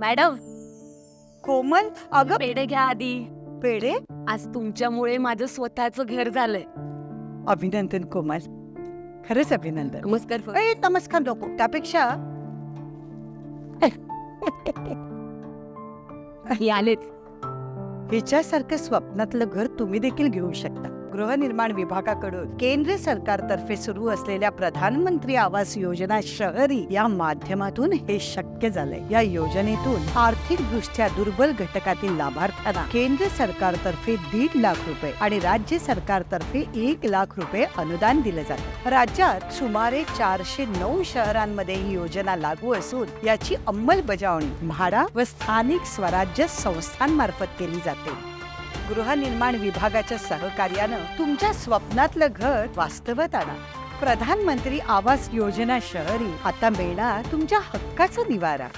Madam. कोमल अगं पेढे घ्या आधी. पेढे? आज तुमच्यामुळे माझं स्वतःचं घर झालंय. अभिनंदन कोमल. खरंच अभिनंदन. नमस्कार ए नमस्कार नको. त्यापेक्षा ही आलेच. हिच्यासारखं स्वप्नातलं घर तुम्ही देखील घेऊ शकता. गृहनिर्माण विभागाकडून केंद्र सरकारतर्फे सुरू असलेल्या प्रधानमंत्री आवास योजना शहरी या माध्यमातून हे शक्य झालंय. या योजनेतून आर्थिक दृष्ट्या दुर्बल घटकातील लाभार्थ्यांना केंद्र सरकारतर्फे दीड लाख रुपये आणि राज्य सरकारतर्फे एक लाख रुपये अनुदान दिलं जातं. राज्यात सुमारे चारशे नऊ शहरांमध्ये ही योजना लागू असून याची अंमलबजावणी म्हाडा व स्थानिक स्वराज्य संस्थांमार्फत केली जाते. गृहनिर्माण विभागाच्या सहकार्यानं तुमच्या स्वप्नातलं घर वास्तवात आणा. प्रधानमंत्री आवास योजना शहरी आता मिळणार तुमच्या हक्काचा निवारा.